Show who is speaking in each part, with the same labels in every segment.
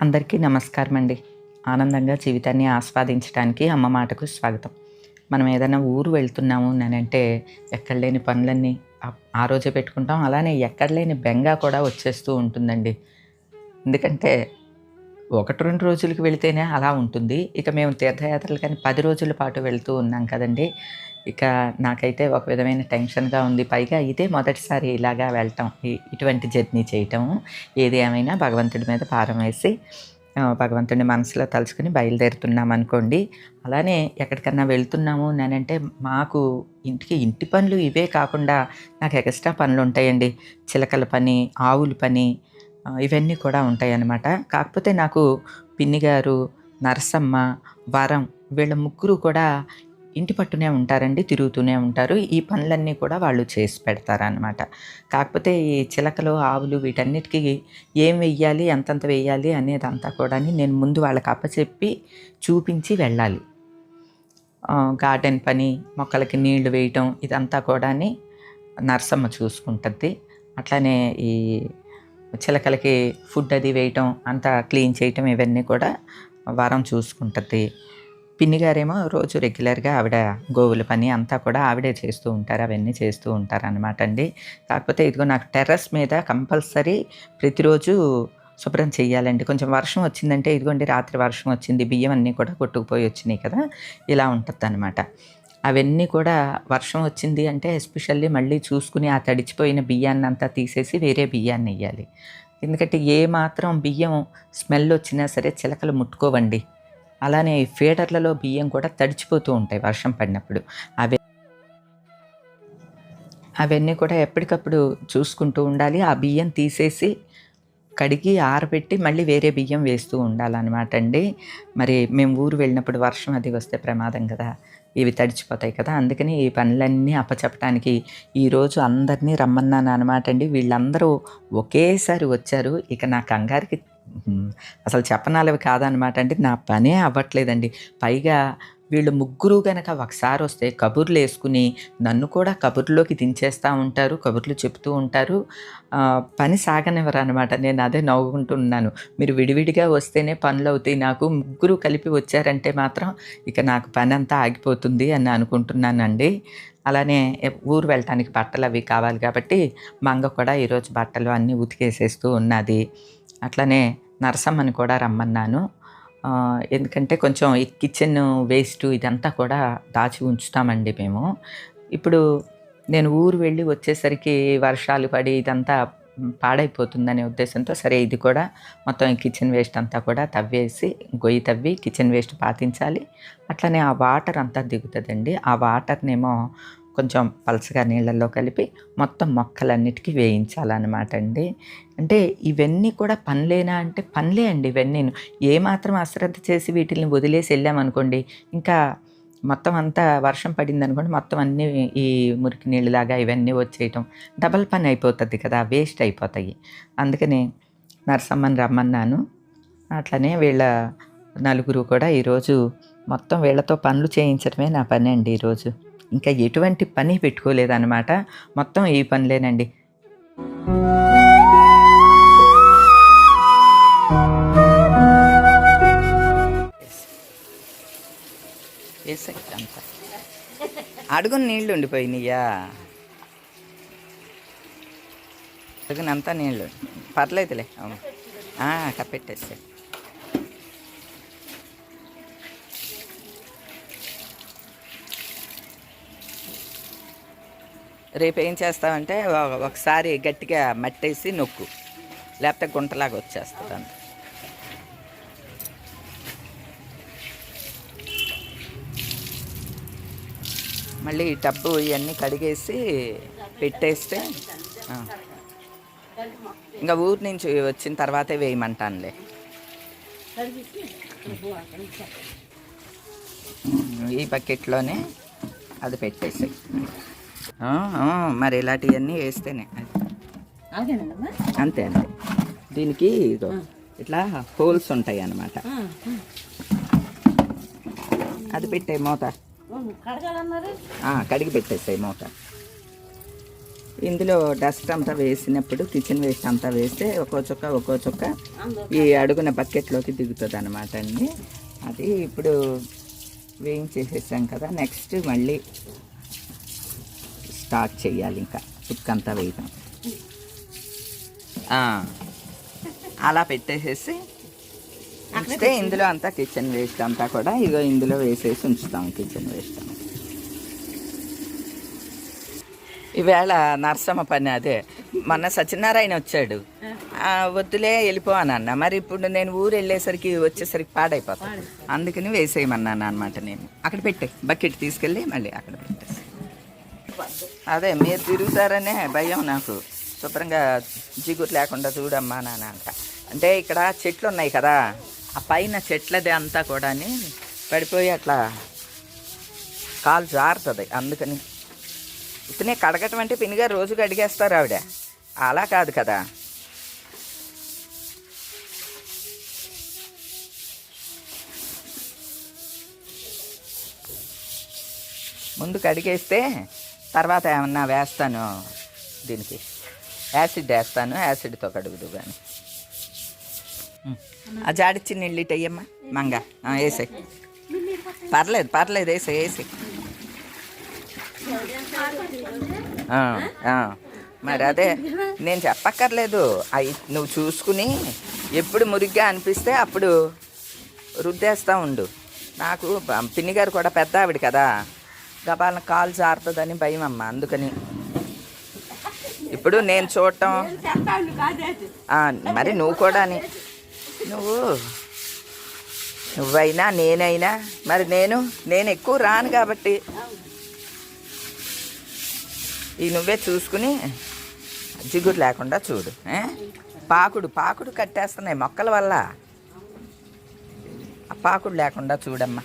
Speaker 1: అందరికీ నమస్కారం అండి ఆనందంగా జీవితాన్ని ఆస్వాదించడానికి అమ్మ మాటకు స్వాగతం. మనం ఏదైనా ఊరు వెళ్తున్నాము అంటే ఎక్కడ లేని పనులన్నీ ఆ- రోజే పెట్టుకుంటాం. అలానే ఎక్కడ లేని బెంగ కూడా వచ్చేస్తూ ఉంటుందండి. ఎందుకంటే ఒకటి రెండు రోజులకి వెళితేనే అలా ఉంటుంది. ఇక మేము తీర్థయాత్రలు కానీ పది రోజుల పాటు వెళ్తూ ఉన్నాం కదండి. ఇక నాకైతే ఒక విధమైన టెన్షన్గా ఉంది. పైగా ఇదే మొదటిసారి ఇలాగా వెళ్ళటం ఇటువంటి జర్నీ చేయటం. ఏది ఏమైనా భగవంతుడి మీద భారం వేసి భగవంతుడిని మనసులో తలుచుకుని బయలుదేరుతున్నాం అనుకోండి. అలానే ఎక్కడికన్నా వెళ్తున్నాము నేనంటే మాకు ఇంటికి ఇంటి పనులు ఇవే కాకుండా నాకు ఎక్స్ట్రా పనులు ఉంటాయండి. చిలకల పని ఆవుల పని ఇవన్నీ కూడా ఉంటాయన్నమాట. కాకపోతే నాకు పిన్ని గారు నరసమ్మ వరం వీళ్ళ ముగ్గురు కూడా ఇంటి పట్టునే ఉంటారండి తిరుగుతూనే ఉంటారు. ఈ పనులన్నీ కూడా వాళ్ళు చేసి పెడతారనమాట కాకపోతే ఈ చిలకలు ఆవులు వీటన్నిటికీ ఏం వెయ్యాలి ఎంతంత వెయ్యాలి అనేదంతా కూడా నేను ముందు వాళ్ళకి అప్పచెప్పి చూపించి వెళ్ళాలి. గార్డెన్ పని మొక్కలకి నీళ్ళు వేయటం ఇదంతా కూడా నరసమ్మ చూసుకుంటుంది. అట్లానే ఈ చిలకలకి ఫుడ్ అది వేయటం అంతా క్లీన్ చేయటం ఇవన్నీ కూడా వారం చూసుకుంటుంది. పిన్ని గారేమో రోజు రెగ్యులర్గా ఆవిడ గోవుల పని అంతా కూడా ఆవిడే చేస్తూ ఉంటారు అవన్నీ చేస్తూ ఉంటారు అనమాట అండి. కాకపోతే ఇదిగో నాకు టెర్రస్ మీద కంపల్సరీ ప్రతిరోజు శుభ్రం చేయాలండి కొంచెం వర్షం వచ్చిందంటే ఇదిగోండి రాత్రి వర్షం వచ్చింది బియ్యం అన్నీ కూడా కొట్టుకుపోయి వచ్చినాయి కదా ఇలా ఉంటుంది అనమాట అవన్నీ కూడా వర్షం వచ్చింది అంటే ఎస్పెషల్లీ మళ్ళీ చూసుకుని ఆ తడిచిపోయిన బియ్యాన్ని అంతా తీసేసి వేరే బియ్యాన్ని వేయాలి ఎందుకంటే ఏ మాత్రం బియ్యం స్మెల్ వచ్చినా సరే చిలకలు ముట్టుకోవండి. అలానే ఫీడర్లలో బియ్యం కూడా తడిచిపోతూ ఉంటాయి వర్షం పడినప్పుడు. అవి అవన్నీ కూడా ఎప్పటికప్పుడు చూసుకుంటూ ఉండాలి. ఆ బియ్యం తీసేసి కడిగి ఆరబెట్టి మళ్ళీ వేరే బియ్యం వేస్తూ ఉండాలన్నమాట అండి. మరి మేము ఊరు వెళ్ళినప్పుడు వర్షం అది వస్తే ప్రమాదం కదా. ఇవి తడిచిపోతాయి కదా. అందుకని ఈ పనులన్నీ అప్పచెప్పడానికి ఈరోజు అందరినీ రమ్మన్నాను అనమాట అండి. వీళ్ళందరూ ఒకేసారి వచ్చారు. ఇక నా కంగారికి అసలు చెప్పనాలవి కాదనమాట అండి. నా పనే అవ్వట్లేదండి. పైగా వీళ్ళు ముగ్గురు కనుక ఒకసారి వస్తే కబుర్లు వేసుకుని నన్ను కూడా కబుర్లోకి దించేస్తూ ఉంటారు కబుర్లు చెప్తూ ఉంటారు. పని సాగనివ్వరు అనమాట నేను అదే నవ్వుకుంటున్నాను మీరు విడివిడిగా వస్తేనే పనులు అవుతాయి. నాకు ముగ్గురు కలిపి వచ్చారంటే మాత్రం ఇక నాకు పని అంతా ఆగిపోతుంది అని అనుకుంటున్నానండి. అలానే ఊరు వెళ్ళటానికి బట్టలు అవి కావాలి కాబట్టి మంగ కూడా ఈరోజు బట్టలు అన్నీ ఉతికేసేస్తూ ఉన్నది. అట్లనే నరసమ్మని కూడా రమ్మన్నాను. ఎందుకంటే కొంచెం ఈ కిచెన్ వేస్ట్ ఇదంతా కూడా దాచి ఉంచుతామండి మేము. ఇప్పుడు నేను ఊరు వెళ్ళి వచ్చేసరికి వర్షాలు పడి ఇదంతా పాడైపోతుందనే ఉద్దేశంతో సరే ఇది కూడా మొత్తం ఈ కిచెన్ వేస్ట్ అంతా కూడా తవ్వేసి గొయ్యి తవ్వి కిచెన్ వేస్ట్ పాతించాలి. అట్లనే ఆ వాటర్ అంతా దిగుతుందండి. ఆ వాటర్నేమో కొంచెం పలసగా నీళ్ళల్లో కలిపి మొత్తం మొక్కలన్నిటికీ వేయించాలన్నమాట అండి. అంటే ఇవన్నీ కూడా పనులేనా అంటే పనులే అండి ఇవన్నీ ఏమాత్రం అశ్రద్ధ చేసి వీటిని వదిలేసి వెళ్ళామనుకోండి ఇంకా మొత్తం అంతా వర్షం పడింది అనుకోండి మొత్తం అన్నీ ఈ మురికి నీళ్ళలాగా ఇవన్నీ వచ్చేయటం డబల్ పని అయిపోతుంది కదా వేస్ట్ అయిపోతాయి. అందుకని నరసమ్మని రమ్మన్నాను. అట్లనే వీళ్ళ నలుగురు కూడా ఈరోజు మొత్తం వీళ్ళతో పనులు చేయించడమే నా పని అండి ఈరోజు. ఇంకా ఎటువంటి పని పెట్టుకోలేదన్నమాట. మొత్తం ఈ పనులేనండి. అంతా అడుగున నీళ్ళు ఉండిపోయినాయా అడుగునంతా నీళ్ళు. పర్లేదులే. అవును ఆ, కప్పెట్టేసాయి. రేపు ఏం చేస్తామంటే ఒకసారి గట్టిగా మట్టేసి నొక్కు. లేకపోతే గుంటలాగా వచ్చేస్తుంది అంత. మళ్ళీ ఈ టబ్బు ఇవన్నీ కడిగేసి పెట్టేస్తే ఇంకా ఊరి నుంచి వచ్చిన తర్వాతే వేయమంటానులే. ఈ బకెట్లోనే అది పెట్టేసాయి. మరి ఇలాంటివన్నీ వేస్తేనే. అంతే అంతే. దీనికి ఇదో ఇట్లా హోల్స్ ఉంటాయి అన్నమాట అది పెట్టే మూత. కడిగి పెట్టేసాయి మూత. ఇందులో డస్ట్ అంతా వేసినప్పుడు కిచెన్ వేస్ట్ అంతా వేస్తే ఒక్కో చుక్క ఒక్కో చుక్క ఈ అడుగున బకెట్లోకి దిగుతుంది అనమాట అండి అది ఇప్పుడు వేయించేసేసాం కదా నెక్స్ట్ మళ్ళీ స్టార్ట్ చేయాలి ఇంకా. చుక్కంతా వేయటం అలా పెట్టేసేసి ఉంచితే ఇందులో అంతా కిచెన్ వేస్ట్ అంతా కూడా ఇగో ఇందులో వేసేసి ఉంచుతాం కిచెన్ వేస్ట్ ఈవేళ నరసమ్మ పని అదే. మొన్న సత్యనారాయణ వచ్చాడు. వద్దులే వెళ్ళిపోవానన్న మరి ఇప్పుడు నేను ఊరు వెళ్ళేసరికి వచ్చేసరికి పాడైపోతాను అందుకని వేసేయమన్నాను అనమాట నేను. అక్కడ పెట్టే బకెట్ తీసుకెళ్ళి మళ్ళీ అక్కడ పెట్టేసి. అదే మీరు తిరుగుతారనే భయం నాకు. శుభ్రంగా జిగురు లేకుండా చూడమ్మా నాన్న అంట. అంటే ఇక్కడ చెట్లు ఉన్నాయి కదా ఆ పైన చెట్లది అంతా కూడా పడిపోయి అట్లా కాలు జారుతుంది. అందుకని ఇతనే కడగటం అంటే పినిగా రోజు కడిగేస్తారు ఆవిడ. అలా కాదు కదా. ముందు కడిగేస్తే తర్వాత ఏమన్నా వేస్తాను దీనికి. యాసిడ్ వేస్తాను యాసిడ్తో కడుగుదు కానీ ఆ జాడిచ్చి నీళ్ళు అయ్యమ్మా మంగ. వేసే పర్లేదు పర్లేదు వేసే వేసే మరి అదే నేను చెప్పక్కర్లేదు. అవి నువ్వు చూసుకుని ఎప్పుడు మురిగ్గా అనిపిస్తే అప్పుడు రుద్దేస్తూ ఉండు. నాకు పిన్ని గారు కూడా పెద్ద ఆవిడ కదా. గబాలను కాలు జారుతుందని భయం అమ్మ అందుకని. ఇప్పుడు నేను చూడటం. మరి నువ్వు కూడా నువ్వు నువ్వైనా నేనైనా మరి నేను నేను ఎక్కువ రాను కాబట్టి. ఈ నువ్వే చూసుకుని జిగురు లేకుండా చూడు? పాకుడు పాకుడు కట్టేస్తున్నాయి మొక్కల వల్ల. ఆ పాకుడు లేకుండా చూడమ్మా.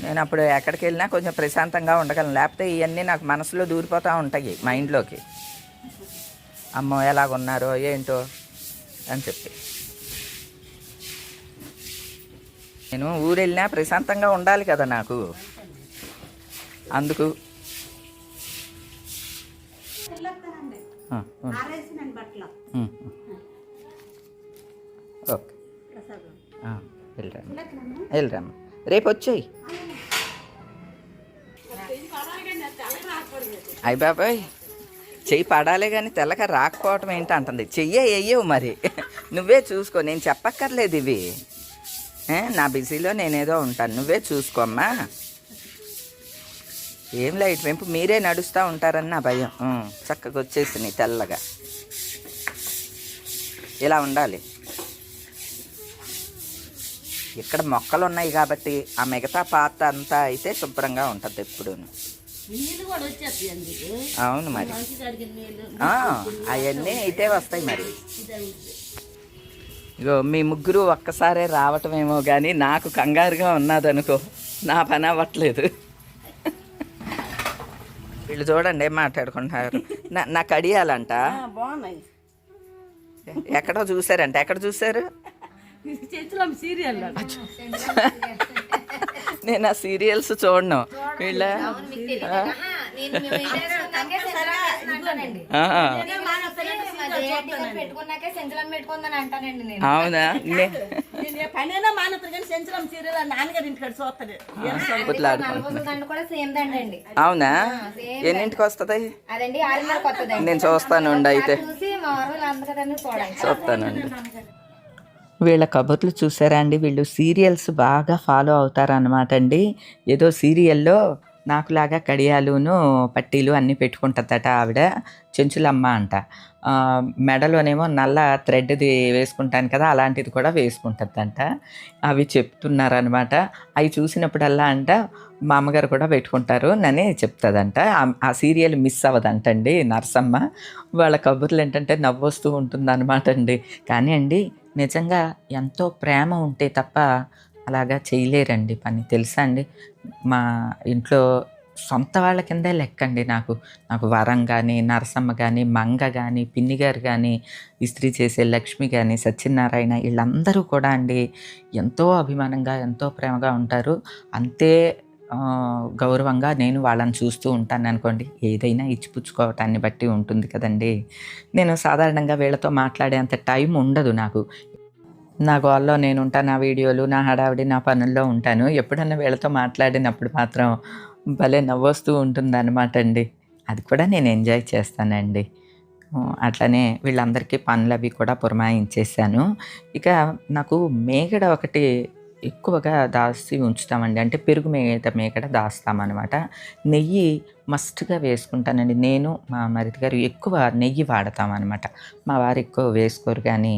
Speaker 1: నేను అప్పుడు ఎక్కడికి వెళ్ళినా కొంచెం ప్రశాంతంగా ఉండగలను. లేకపోతే ఇవన్నీ నాకు మనసులో దూరిపోతూ ఉంటాయి మైండ్లోకి. అమ్మో ఎలాగున్నారో ఏంటో అని చెప్పి. నేను ఊరు వెళ్ళినా ప్రశాంతంగా ఉండాలి కదా నాకు. అందుకు. ఓకే. వెళ్ళిరమ్మా రేపు వచ్చేయి. అయ్య బాబాయ్ చెయ్యి పడాలే కానీ తెల్లక రాకపోవటం ఏంటి అంటుంది. చెయ్యే వేయవు మరి. నువ్వే చూసుకో నేను చెప్పక్కర్లేదు ఇవి. నా బిజీలో నేనేదో ఉంటాను. నువ్వే చూసుకోమ్మా ఏం లైట్ వెంపు మీరే నడుస్తూ ఉంటారని నా భయం. చక్కగా వచ్చేసింది తెల్లగా. ఇలా ఉండాలి. ఇక్కడ మొక్కలు ఉన్నాయి కాబట్టి ఆ మిగతా పాత అంతా అయితే శుభ్రంగా ఉంటుంది ఎప్పుడు అవును మరి. అవన్నీ అయితే వస్తాయి మరి. ఇగో మీ ముగ్గురు ఒక్కసారే రావటమేమో కానీ నాకు కంగారుగా ఉన్నదనుకో నా పని అవ్వట్లేదు. వీళ్ళు చూడండి ఏం మాట్లాడుకుంటున్నారు. నా నాకు అడియాలంట ఎక్కడో చూసారంట. ఎక్కడ చూసారు?
Speaker 2: చేతిలో సీరియల్
Speaker 1: నేను ఆ సీరియల్స్ చూడను. వీళ్ళ అవునా? అవునా? ఎన్నింటికి వస్తుంది
Speaker 3: అదండి ఆరున్నర కొత్తదండి
Speaker 1: నేను చూస్తానుండి అయితే. చూస్తానండి వీళ్ళ కబుర్లు చూసారా అండి? వీళ్ళు సీరియల్స్ బాగా ఫాలో అవుతారనమాట అండి. ఏదో సీరియల్లో నాకులాగా కడియాలును పట్టీలు అన్నీ పెట్టుకుంటుందట ఆవిడ. చెంచులమ్మ అంట. మెడలోనేమో నల్ల థ్రెడ్ది వేసుకుంటాను కదా అలాంటిది కూడా వేసుకుంటుందంట. అవి చెప్తున్నారనమాట అవి చూసినప్పుడల్లా అంట మా అమ్మగారు కూడా పెట్టుకుంటారు నని చెప్తుందంట. ఆ- ఆ సీరియల్ మిస్ అవ్వదంటండి నర్సమ్మ. వాళ్ళ కబుర్లు ఏంటంటే నవ్వొస్తూ ఉంటుంది అనమాట అండి. కానీ అండి నిజంగా ఎంతో ప్రేమ ఉంటే తప్ప అలాగా చేయలేరండి పని. తెలుసా అండి? మా ఇంట్లో సొంత వాళ్ళ కిందే లెక్కండి నాకు. నాకు వరం కానీ నరసమ్మ కానీ మంగ కానీ పిన్ని గారు కానీ ఇస్త్రీ చేసే లక్ష్మి కానీ సత్యనారాయణ వీళ్ళందరూ కూడా అండి ఎంతో అభిమానంగా ఎంతో ప్రేమగా ఉంటారు. అంతే గౌరవంగా నేను వాళ్ళని చూస్తూ ఉంటాను అనుకోండి. ఏదైనా ఇచ్చిపుచ్చుకోవటాన్ని బట్టి ఉంటుంది కదండి. నేను సాధారణంగా వీళ్ళతో మాట్లాడేంత టైం ఉండదు నాకు. నా గోల్లో నేను ఉంటాను నా వీడియోలు నా హడావిడి నా పనుల్లో ఉంటాను. ఎప్పుడన్నా వీళ్ళతో మాట్లాడినప్పుడు మాత్రం భలే నవ్వొస్తూ ఉంటుందన్నమాట అండి. అది కూడా నేను ఎంజాయ్ చేస్తానండి. అట్లనే వీళ్ళందరికీ పనులు అవి కూడా పురమాయించేసాను ఇక నాకు మేగడ ఒకటి ఎక్కువగా దాచి ఉంచుతామండి. అంటే పెరుగు మేత మేకడ దాస్తామన్నమాట. నెయ్యి మస్ట్గా వేసుకుంటానండి. నేను మా మరిది గారు ఎక్కువ నెయ్యి వాడతామన్నమాట. మా వారు ఎక్కువ వేసుకోరు కానీ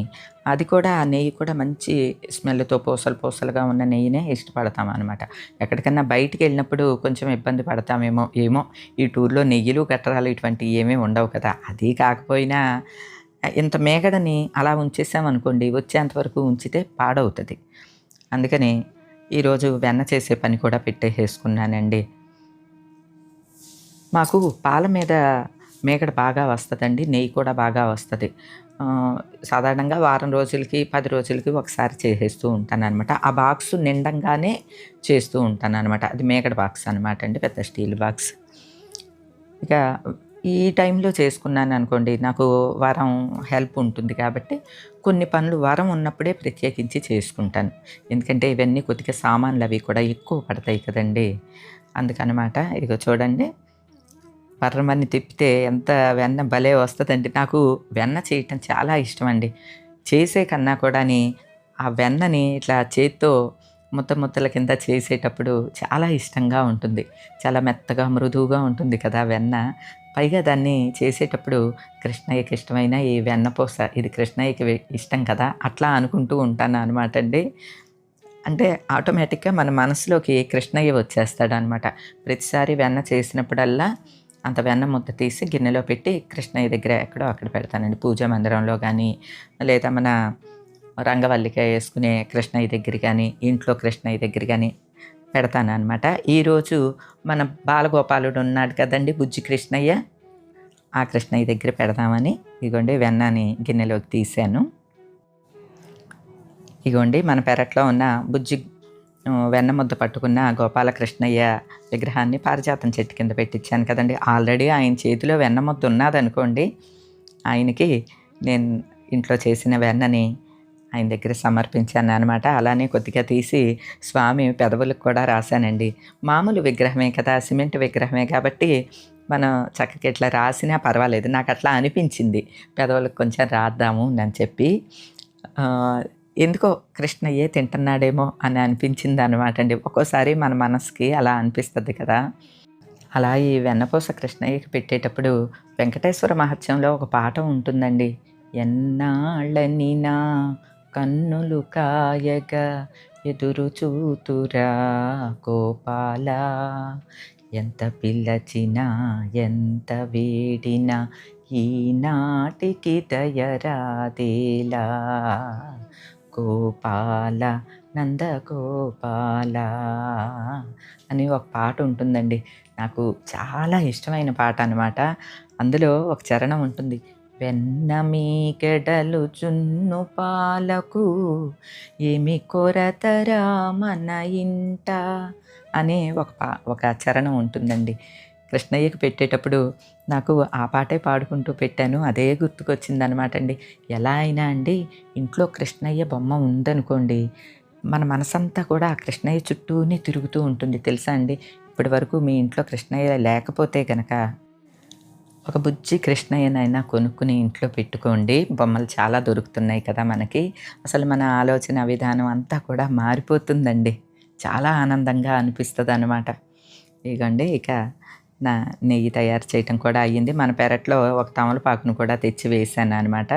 Speaker 1: అది కూడా ఆ నెయ్యి కూడా మంచి స్మెల్తో పూసలు పూసలుగా ఉన్న నెయ్యినే ఇష్టపడతాం అనమాట ఎక్కడికన్నా బయటికి వెళ్ళినప్పుడు కొంచెం ఇబ్బంది పడతామేమో ఏమో ఈ టూర్లో నెయ్యిలు గట్టరాలు ఇటువంటివి ఏమీ ఉండవు కదా. అది కాకపోయినా ఇంత మేగడని అలా ఉంచేసామనుకోండి వచ్చేంతవరకు ఉంచితే పాడవుతుంది. అందుకని ఈరోజు వెన్న చేసే పని కూడా పెట్టేసేసుకున్నానండి. మాకు పాల మీద మేకడ బాగా వస్తుందండి నెయ్యి కూడా బాగా వస్తుంది. సాధారణంగా వారం రోజులకి పది రోజులకి ఒకసారి చేసేస్తూ ఉంటాను అనమాట ఆ బాక్స్ నిండంగానే చేస్తూ ఉంటాను అనమాట అది మేకడ బాక్స్ అనమాట అండి పెద్ద స్టీల్ బాక్స్. ఇక ఈ టైంలో చేసుకున్నాను అనుకోండి నాకు వారం హెల్ప్ ఉంటుంది కాబట్టి కొన్ని పనులు వారం ఉన్నప్పుడే ప్రత్యేకించి చేసుకుంటాను. ఎందుకంటే ఇవన్నీ కొద్దిగా సామాన్లు అవి కూడా ఎక్కువ పడతాయి కదండి. అందుకనమాట ఇక చూడండి. పర్రమని తిప్పితే ఎంత వెన్న భలే వస్తుందండి. నాకు వెన్న చేయటం చాలా ఇష్టం అండి. చేసే కన్నా కూడాని ఆ వెన్నని ఇట్లా చేత్తో ముద్ద ముద్దల కింద చేసేటప్పుడు చాలా ఇష్టంగా ఉంటుంది. చాలా మెత్తగా మృదువుగా ఉంటుంది కదా వెన్న. పైగా దాన్ని చేసేటప్పుడు కృష్ణయ్యకి ఇష్టమైన ఈ వెన్నపూస ఇది కృష్ణయ్యకి ఇష్టం కదా అట్లా అనుకుంటూ ఉంటాను అనమాట అండి. అంటే ఆటోమేటిక్గా మన మనసులోకి కృష్ణయ్య వచ్చేస్తాడు అనమాట ప్రతిసారి వెన్న చేసినప్పుడల్లా అంత వెన్న ముద్ద తీసి గిన్నెలో పెట్టి కృష్ణయ్య దగ్గర ఎక్కడో అక్కడ పెడతానండి. పూజా మందిరంలో కానీ లేదా మన రంగవల్లిక వేసుకునే కృష్ణయ్య దగ్గర కానీ ఇంట్లో కృష్ణయ్య దగ్గర కానీ పెడతాను అనమాట ఈరోజు మన బాలగోపాలుడు ఉన్నాడు కదండి బుజ్జి కృష్ణయ్య. ఆ కృష్ణయ్య దగ్గర పెడదామని ఇగోండి వెన్నని గిన్నెలోకి తీశాను. ఇగోండి మన పెరట్లో ఉన్న బుజ్జి వెన్న ముద్ద పట్టుకున్న గోపాలకృష్ణయ్య విగ్రహాన్ని పారిజాతం చెట్టు కింద పెట్టించాను కదండి. ఆల్రెడీ ఆయన చేతిలో వెన్న ముద్ద ఉన్నదనుకోండి ఆయనకి నేను ఇంట్లో చేసిన వెన్నని ఆయన దగ్గర సమర్పించాను అనమాట అలానే కొద్దిగా తీసి స్వామి పెదవులకు కూడా రాశానండి. మామూలు విగ్రహమే కదా సిమెంట్ విగ్రహమే కాబట్టి మనం చక్కగా ఇట్లా రాసినా పర్వాలేదు. నాకు అట్లా అనిపించింది. పెదవులకు కొంచెం రాద్దాము అని చెప్పి. ఎందుకో కృష్ణయ్యే తింటున్నాడేమో అని అనిపించింది అనమాట అండి. ఒక్కోసారి మన మనసుకి అలా అనిపిస్తుంది కదా. అలా ఈ వెన్నపూస కృష్ణయ్యకి పెట్టేటప్పుడు వెంకటేశ్వర మహత్యంలో ఒక పాట ఉంటుందండి. ఎన్నాళ్ళని నా కన్నులు కాయగా ఎదురు చూతురా గోపాల. ఎంత పిల్లచినా ఎంత వేడినా ఈనాటికి దయరాదేలా గోపాల నందగోపాల అని ఒక పాట ఉంటుందండి. నాకు చాలా ఇష్టమైన పాట అనమాట అందులో ఒక చరణం ఉంటుంది. వెన్న మీగడలు జున్ను పాలకు ఏమి కొరతరా మన ఇంట అనే ఒక పా ఒక చరణం ఉంటుందండి. కృష్ణయ్యకి పెట్టేటప్పుడు నాకు ఆ పాటే పాడుకుంటూ పెట్టాను. అదే గుర్తుకొచ్చింది అనమాట అండి ఎలా అయినా అండి ఇంట్లో కృష్ణయ్య బొమ్మ ఉందనుకోండి మన మనసంతా కూడా ఆ కృష్ణయ్య చుట్టూనే తిరుగుతూ ఉంటుంది. తెలుసా అండి? ఇప్పటి వరకు మీ ఇంట్లో కృష్ణయ్య లేకపోతే గనక ఒక బుజ్జి కృష్ణయ్యనైనా కొనుక్కుని ఇంట్లో పెట్టుకోండి. బొమ్మలు చాలా దొరుకుతున్నాయి కదా మనకి. అసలు మన ఆలోచన విధానం అంతా కూడా మారిపోతుందండి. చాలా ఆనందంగా అనిపిస్తుంది అనమాట ఇగండి ఇక నా నెయ్యి తయారు చేయటం కూడా అయ్యింది. మన పెరట్లో ఒక తమలపాకును కూడా తెచ్చి వేసాను అనమాట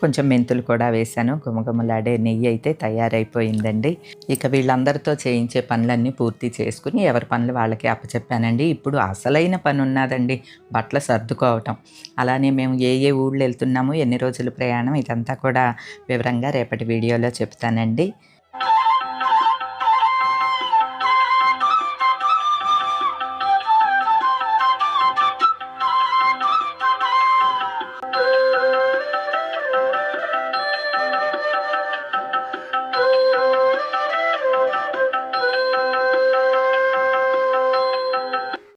Speaker 1: కొంచెం మెంతులు కూడా వేసాను గుమగుమలాడే నెయ్యి అయితే తయారైపోయిందండి. ఇక వీళ్ళందరితో చేయించే పనులన్నీ పూర్తి చేసుకుని ఎవరి పనులు వాళ్ళకి అప్పచెప్పానండి. ఇప్పుడు అసలైన పని ఉన్నదండి బట్టలు సర్దుకోవటం. అలానే మేము ఏ ఏ ఊళ్ళు వెళ్తున్నాము ఎన్ని రోజులు ప్రయాణం ఇదంతా కూడా వివరంగా రేపటి వీడియోలో చెప్తానండి.